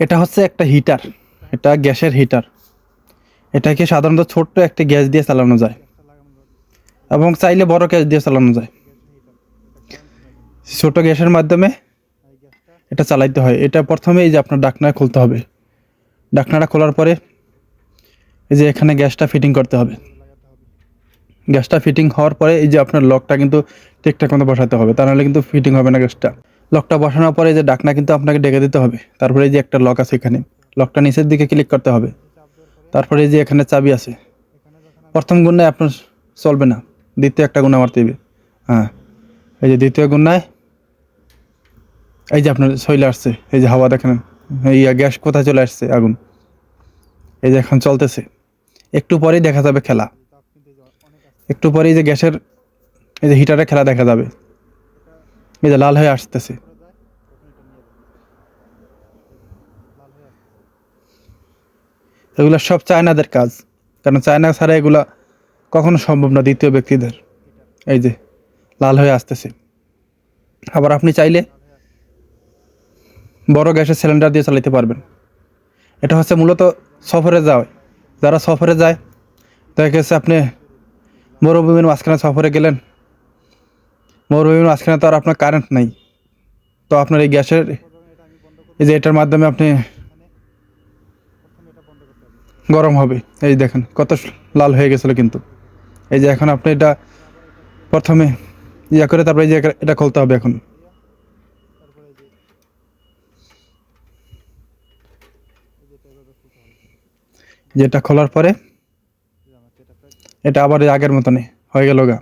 এটা হচ্ছে একটা হিটার এটা গ্যাসের হিটার এটাকে সাধারণত ছোট্ট একটা গ্যাস দিয়ে চালানো যায় এবং চাইলে বড় গ্যাস দিয়ে চালানো যায়। ছোট গ্যাসের মাধ্যমে এটা চালাইতে হয়। এটা প্রথমে এই যে আপনার ডাকনা খুলতে হবে। ডাকনাটা খোলার পরে এই যে এখানে গ্যাসটা ফিটিং করতে হবে। গ্যাসটা ফিটিং হওয়ার পরে এই যে আপনার লকটা কিন্তু ঠিকঠাক মতো বসাতে হবে। তা নাহলে কিন্তু ফিটিং হবে না গ্যাসটা। লকটা বসানোর পরে যে ডাকনা কিন্তু আপনাকে ডেকে দিতে হবে। তারপরে এই যে একটা লক আছে এখানে। লকটা নিচের দিকে ক্লিক করতে হবে। তারপরে এই যে এখানে চাবি আছে। প্রথম গুণায় আপনার চলবে না। দ্বিতীয় একটা গুণা মারতে হবে। হ্যাঁ। এই যে দ্বিতীয় গুণায় এই যে আপনার শৈলে আসছে। এই যে হাওয়া দেখেন। এই গ্যাস কোথায় চলে আসছে? আগুন। এই যে এখন চলতেছে। একটু পরেই দেখা যাবে খেলা। একটু পরেই যে গ্যাসের এই যে হিটারের খেলা দেখা যাবে। এই যে লাল হয়ে আসতেছে। এগুলো সব চায়নাদের কাজ। কারণ চায়না ছাড়া এগুলা কখনো সম্ভব না দ্বিতীয় ব্যক্তিদের। এই যে, লাল হয়ে আসতেছে। আবার আপনি চাইলে বড় গ্যাসের সিলিন্ডার দিয়ে চালাতে পারবেন। এটা হচ্ছে মূলত সফরে যায় যারা সফরে যায়, দেখা গেছে আপনি মরুভূমির মাঝখানে সফরে গেলেন মরুভূমির মাঝখানে তো আর আপনার কারেন্ট নাই। তো আপনার এই গ্যাসের এই যে এটার মাধ্যমে আপনি গরম হবে। এই দেখেন কত লাল হয়ে গেছিল কিন্তু। এই যে এখন আপনি এটা প্রথমে ইয়া করে তারপরে যে এটা খুলতে হবে এখন। যেটা খোলার পরে এটা আবার আগের মতনই হয়ে গেল গা।